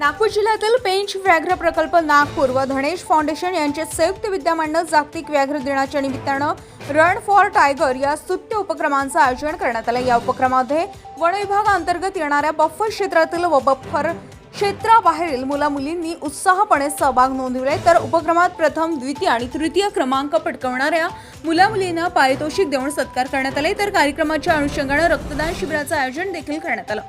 नागपूर जिल्ह्यातील पेंच व्याघ्र प्रकल्प नागपूर व धनेश फाउंडेशन यांचे संयुक्त विद्यमानं जागतिक व्याघ्र दिनाच्या निमित्तानं रन फॉर टायगर या स्तुत्य उपक्रमांचं आयोजन करण्यात आलं. या उपक्रमामध्ये वन विभागाअंतर्गत येणाऱ्या बफर क्षेत्रातील व बफर क्षेत्राबाहेरील मुला मुलींनी उत्साहपणे सहभाग नोंदविलाय तर उपक्रमात प्रथम द्वितीय आणि तृतीय क्रमांक पटकवणाऱ्या मुला मुलींना पारितोषिक देऊन सत्कार करण्यात आले. तर कार्यक्रमाच्या अनुषंगानं रक्तदान शिबिराचं आयोजन देखील करण्यात आलं.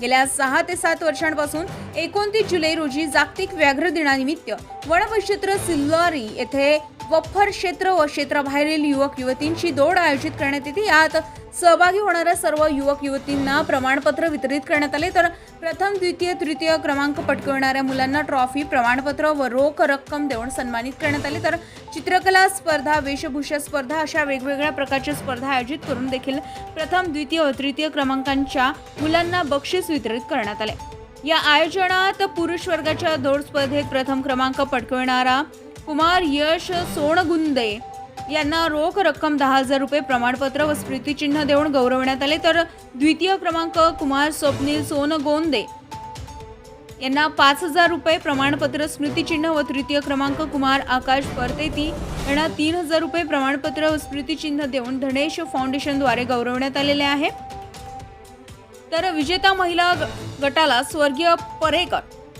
गेल्या सहा ते सात वर्षांपासून एकोणतीस जुलै रोजी जागतिक व्याघ्र दिनानिमित्त वनपरिक्षेत्र सिल्वारी येथे वफर क्षेत्र व क्षेत्राबाहेरील युवक युवतींची दौड आयोजित करण्यात येते. यात सहभागी होणाऱ्या सर्व युवक युवतींना प्रमाणपत्र वितरित करण्यात आले. तर प्रथम द्वितीय तृतीय क्रमांक पटकवणाऱ्या मुलांना ट्रॉफी प्रमाणपत्र व रोख रक्कम देऊन सन्मानित करण्यात आले. तर चित्रकला स्पर्धा वेशभूषा स्पर्धा अशा वेगवेगळ्या प्रकारच्या स्पर्धा आयोजित करून देखील प्रथम द्वितीय व तृतीय क्रमांकांच्या मुलांना बक्षीस वितरित करण्यात आले. या आयोजनात पुरुष वर्गाच्या दौड स्पर्धेत प्रथम क्रमांक पटकविणारा कुमार यश सोनगुंदे यांना रोख रक्कम दहा हजार रुपये प्रमाणपत्र व स्मृतिचिन्ह देऊन गौरवण्यात आले. तर द्वितीय क्रमांक कुमार स्वप्नील सोनगोंदे यांना पाच हजार रुपये प्रमाणपत्र स्मृतिचिन्ह व तृतीय क्रमांक कुमार आकाश परतेती यांना तीन हजार रुपये प्रमाणपत्र व स्मृतिचिन्ह देऊन धनेश फाउंडेशनद्वारे गौरवण्यात आलेले आहे. तर विजेता महिला ग- गटाला स्वर्गीय परेकर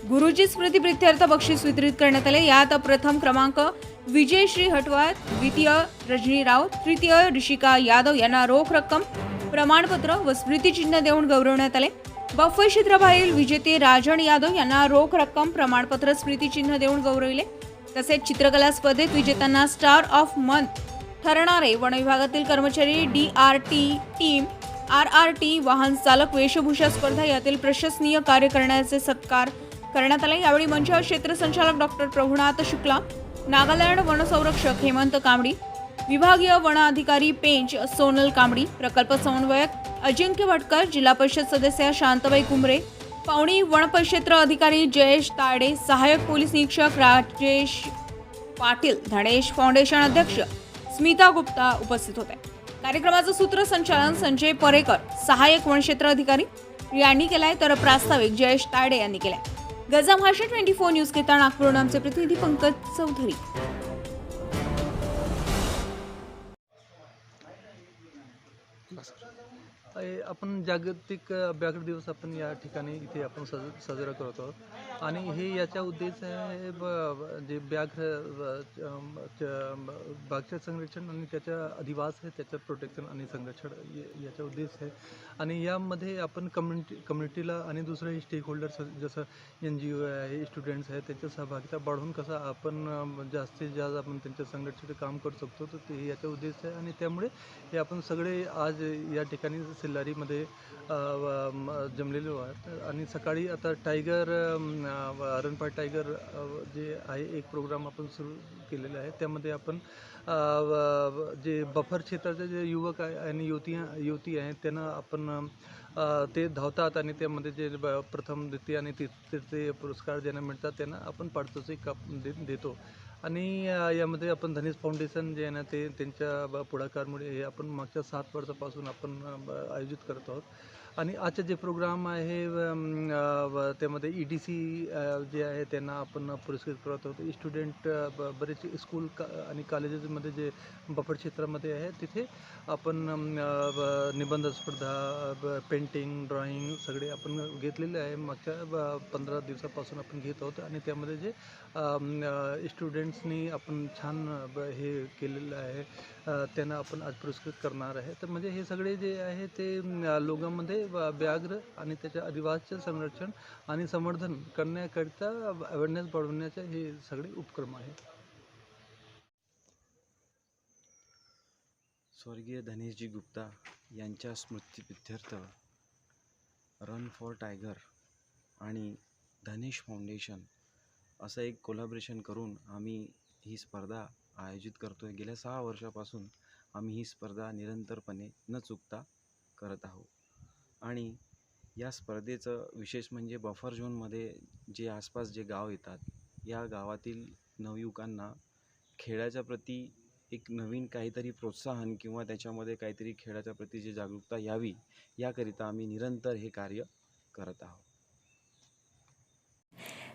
गुरुजी स्मृती प्रित्यर्थ बक्षीस वितरित करण्यात आले. यात प्रथम क्रमांक विजय श्री हटवाळ द्वितीय रजनी राव तृतीय ऋषिका यादव यांना रोख रक्कम प्रमाणपत्र व स्मृतिचिन्ह देऊन गौरवण्यात आले. बफर क्षेत्राबाहेरील विजेते राजन यादव यांना रोख रक्कम प्रमाणपत्र स्मृतिचिन्ह देऊन गौरविले. तसेच चित्रकला स्पर्धेत विजेत्यांना स्टार ऑफ मंथ ठरणारे वन विभागातील कर्मचारी D R T team R R T वाहन चालक वेशभूषा स्पर्धा यातील प्रशंसनीय कार्य करण्याचे सत्कार करण्यात आले. यावेळी मंचावर क्षेत्र संचालक डॉक्टर प्रभुनाथ शुक्ला नागालँड वनसंरक्षक हेमंत कांबडी विभागीय वन अधिकारी पेंच सोनल कांबडी प्रकल्प समन्वयक अजिंक्य भटकर जिल्हा परिषद सदस्य शांतबाई कुंबरे पावणी वनपरिक्षेत्र अधिकारी जयेश ताडे सहाय्यक पोलीस निरीक्षक राजेश पाटील धनेश फाउंडेशन अध्यक्ष स्मिता गुप्ता उपस्थित होते. कार्यक्रमाचं सूत्रसंचालन संजय परेकर सहाय्यक वनक्षेत्र अधिकारी यांनी केलाय तर प्रास्ताविक जयेश ताडे यांनी केलाय. गजा भाषा ट्वेंटी फोर न्यूज घेता नागपूर आमचे प्रतिनिधी पंकज चौधरी. आपण जागतिक व्याघ्र दिवस आपण या ठिकाणी इथे आपण सज साजरा करतो आहोत. आणि हे याचा उद्देश आहे ब- ब- जे व्याघ्र बाघच्या बागच्या संरक्षण आणि त्याच्या अधिवास आहे त्याचं प्रोटेक्शन आणि संरक्षण याचा उद्देश आहे. आणि यामध्ये आपण कम्युनिटी कम्युनिटीला आणि दुसरे स्टेक होल्डर्स जसं एन जी ओ आहे स्टुडंट्स आहे त्यांच्या सहभागिता वाढवून कसं आपण जास्तीत जास्त आपण त्यांच्या संघटनेचं काम करू शकतो तर ते याचा उद्देश आहे. आणि त्यामुळे हे आपण सगळे आज या ठिकाणी सिल्लारीमध्ये जमलेलो आहोत. आणि सकाळी आता टायगर अम, टायगर जे आहे एक प्रोग्राम आपण सुरू केलेला आहे. त्यामध्ये आपण जे बफर क्षेत्राचे जे युवक आहे आणि युवती युवती आहेत त्यांना आपण ते धावतात आणि त्यामध्ये जे प्रथम द्वितीय आणि तृतीय पुरस्कार ज्यांना मिळतात त्यांना आपण पारितोषिक कप दे- देतो. आणि यामध्ये आपण धनेश फाउंडेशन जे आहे ना ते त्यांच्या ब- पुढाकारमुळे हे आपण मागच्या सात वर्षापासून आपण आयोजित करत आहोत. आणि आजचे जे प्रोग्राम आहे व त्यामध्ये ई डी सी जे आहे त्यांना आपण पुरस्कृत करत आहोत. स्टुडंट ब बरेच स्कूल का आणि कॉलेजेसमध्ये जे बफर क्षेत्रामध्ये आहे तिथे आपण ब- निबंध स्पर्धा पेंटिंग ड्रॉइंग सगळे आपण घेतलेले आहे. मागच्या ब- पंधरा दिवसापासून आपण घेत आहोत आणि त्यामध्ये जे स्टुडंट्सनी आपण छान ब- हे केलेलं आहे. त्यांना आपण आज पुरस्कृत करणार आहे. तर म्हणजे हे सगळे जे आहे ते अ, लोकांमध्ये व्याघ्र आणि त्याच्या अधिवासचे संरक्षण आणि संवर्धन करण्याकरिता अवेअरनेस वाढवण्याचे हे सगळे उपक्रम आहेत. स्वर्गीय धनेशजी गुप्ता यांच्या स्मृतीप्रित्यर्थ रन फॉर टायगर आणि धनेश फाउंडेशन असं एक कोलॅबरेशन करून आम्ही ही स्पर्धा आयोजित करतो आहे गेल्या सहा वर्षापासून आम्ही ही स्पर्धा निरंतरपणे न चुकता करत आहोत. आणि या स्पर्धेचं विशेष म्हणजे बफर झोनमध्ये जे आसपास जे गाव येतात या गावातील नवयुवकांना खेळाच्या प्रती एक नवीन काहीतरी प्रोत्साहन किंवा त्याच्यामध्ये काहीतरी खेळाच्या प्रती जी जागरूकता यावी याकरिता आम्ही निरंतर हे कार्य करत आहोत.